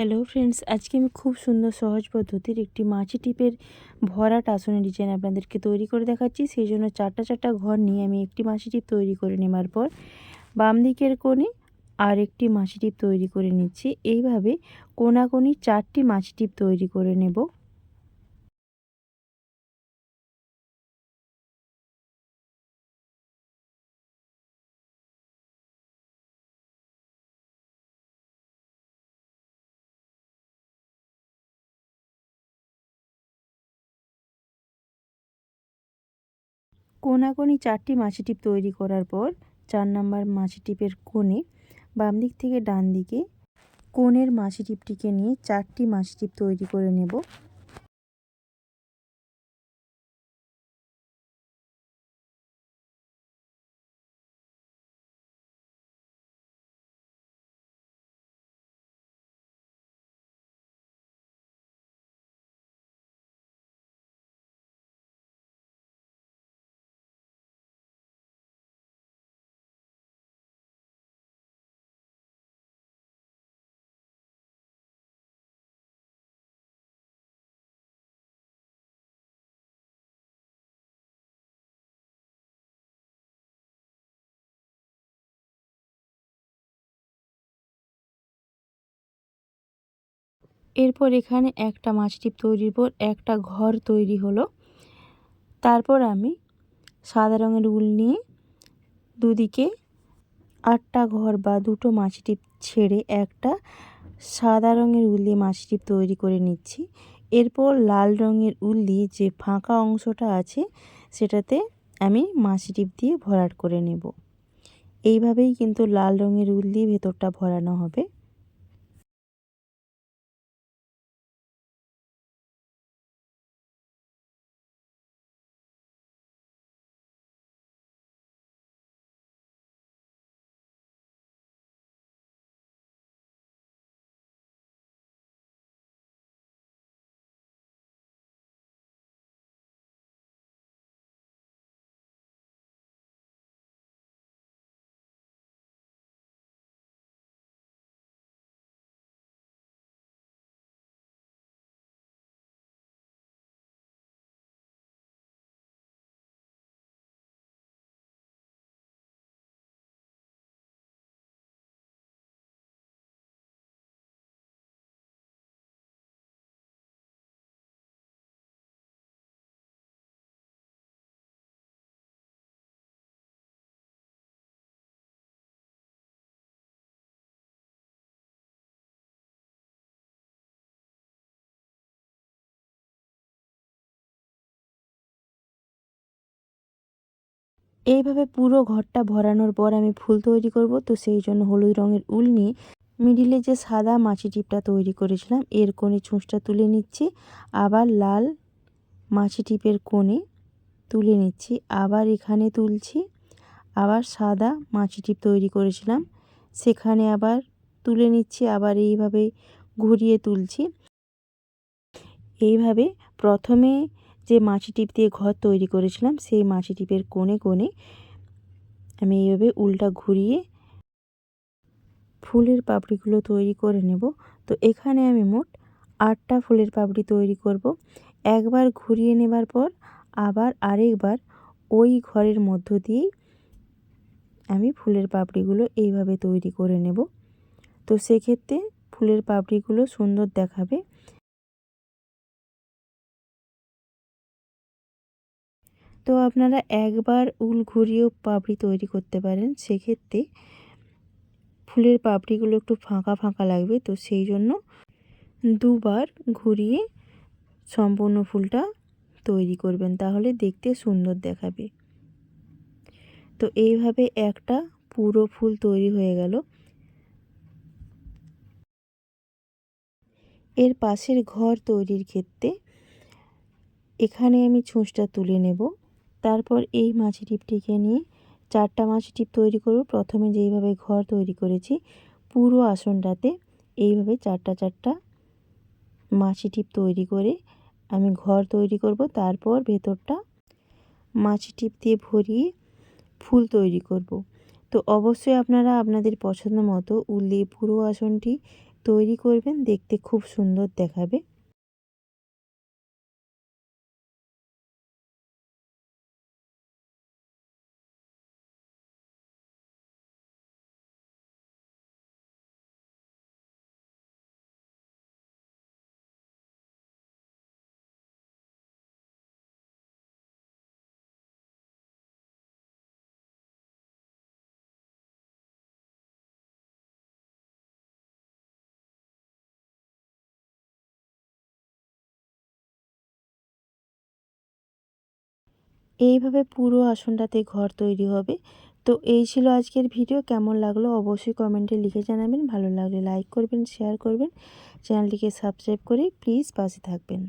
Hello friends আজকে আমি খুব সুন্দর, সহজ পদ্ধতির একটি মাছি টিপের ভরাট আসনের ডিজাইন আপনাদেরকে তৈরি করে দেখাচ্ছি। সেই জন্য চারটা চারটা ঘর নিয়ে আমি একটি মাছি টিপ তৈরি করে নেবার পর বাম দিকের কোণে আর একটি মাছি টিপ তৈরি করে নিচ্ছি। এইভাবে কোনাকোনি চারটি মাছি টিপ তৈরি করে নেব। কোনাকোনি চারটি মাছি টিপ তৈরি করার পর চার নাম্বার মাছি টিপের কোণে বাম দিক থেকে ডান দিকে কোণের মাছি টিপটিকে নিয়ে চারটি মাছি টিপ তৈরি করে নেব। এরপর এখানে একটা মাছ টিপ তৈরির পর একটা ঘর তৈরি হলো। তারপর আমি সাদা রঙের উল নিয়ে দুদিকে আটটা ঘর বা দুটো মাছ টিপ ছেড়ে একটা সাদা রঙের উল দিয়ে মাছ টিপ তৈরি করে নিচ্ছি। এরপর লাল রঙের উল দিয়ে যে ফাঁকা অংশটা আছে সেটাতে আমি মাছি টিপ দিয়ে ভরাট করে নেব। এইভাবেই কিন্তু লাল রঙের উল দিয়ে ভেতরটা ভরানো হবে। এইভাবে পুরো ঘরটা ভরানোর পর আমি ফুল তৈরি করব। তো সেই জন্য হলুদ রঙের উল নিয়ে মিডিলে যে সাদা মাছি টিপটা তৈরি করেছিলাম, এর কোণে ছুঁচটা তুলে নিচ্ছি, আবার লাল মাছি টিপের কোণে তুলে নিচ্ছি, আবার এখানে তুলছি, আবার সাদা মাছি টিপ তৈরি করেছিলাম, সেখানে আবার তুলে নিচ্ছি, আবার এইভাবে ঘুরিয়ে তুলছি। এইভাবে প্রথমে যে মাছি টিপ দিয়ে ঘর তৈরি করেছিলাম, সেই মাছি টিপের কোণে কোণে আমি এইভাবে উল্টা ঘুরিয়ে ফুলের পাপড়িগুলো তৈরি করে নেব। তো এখানে আমি মোট আটটা ফুলের পাপড়ি তৈরি করব। একবার ঘুরিয়ে নেবার পর আবার আরেকবার ওই ঘরের মধ্য দিয়েই আমি ফুলের পাপড়িগুলো এইভাবে তৈরি করে নেব। তো সেক্ষেত্রে ফুলের পাপড়িগুলো সুন্দর দেখাবে। তো আপনারা একবার উল ঘুরিয়েও পাপড়ি তৈরি করতে পারেন। সেক্ষেত্রে ফুলের পাপড়িগুলো একটু ফাঁকা ফাঁকা লাগবে। তো সেই জন্য দুবার ঘুরিয়ে সম্পূর্ণ ফুলটা তৈরি করবেন। তাহলে দেখতে সুন্দর দেখাবে। তো এইভাবে একটা পুরো ফুল তৈরি হয়ে গেল। এর পাশের ঘর তৈরির ক্ষেত্রে এখানে আমি ছুঁচটা তুলে নেব। তারপর এই মাছি টিপটিকে নিয়ে চারটা মাছি টিপ তৈরি করব। প্রথমে যেইভাবে ঘর তৈরি করেছি, পুরো আসনটাতে এইভাবে চারটা চারটা মাছি টিপ তৈরি করে আমি ঘর তৈরি করব। তারপর ভেতরটা মাছি টিপ দিয়ে ভরিয়ে ফুল তৈরি করব। তো অবশ্যই আপনারা আপনাদের পছন্দ মতো উল দিয়ে পুরো আসনটি তৈরি করবেন, দেখতে খুব সুন্দর দেখাবে। এইভাবে পুরো আসনটাতে ঘর তৈরি হবে। তো এই ছিল আজকের ভিডিও। কেমন লাগল অবশ্যই কমেন্টে লিখে জানাবেন। ভালো লাগলে লাইক করবেন, শেয়ার করবেন। চ্যানেলটিকে সাবস্ক্রাইব করে প্লিজ পাশে থাকবেন।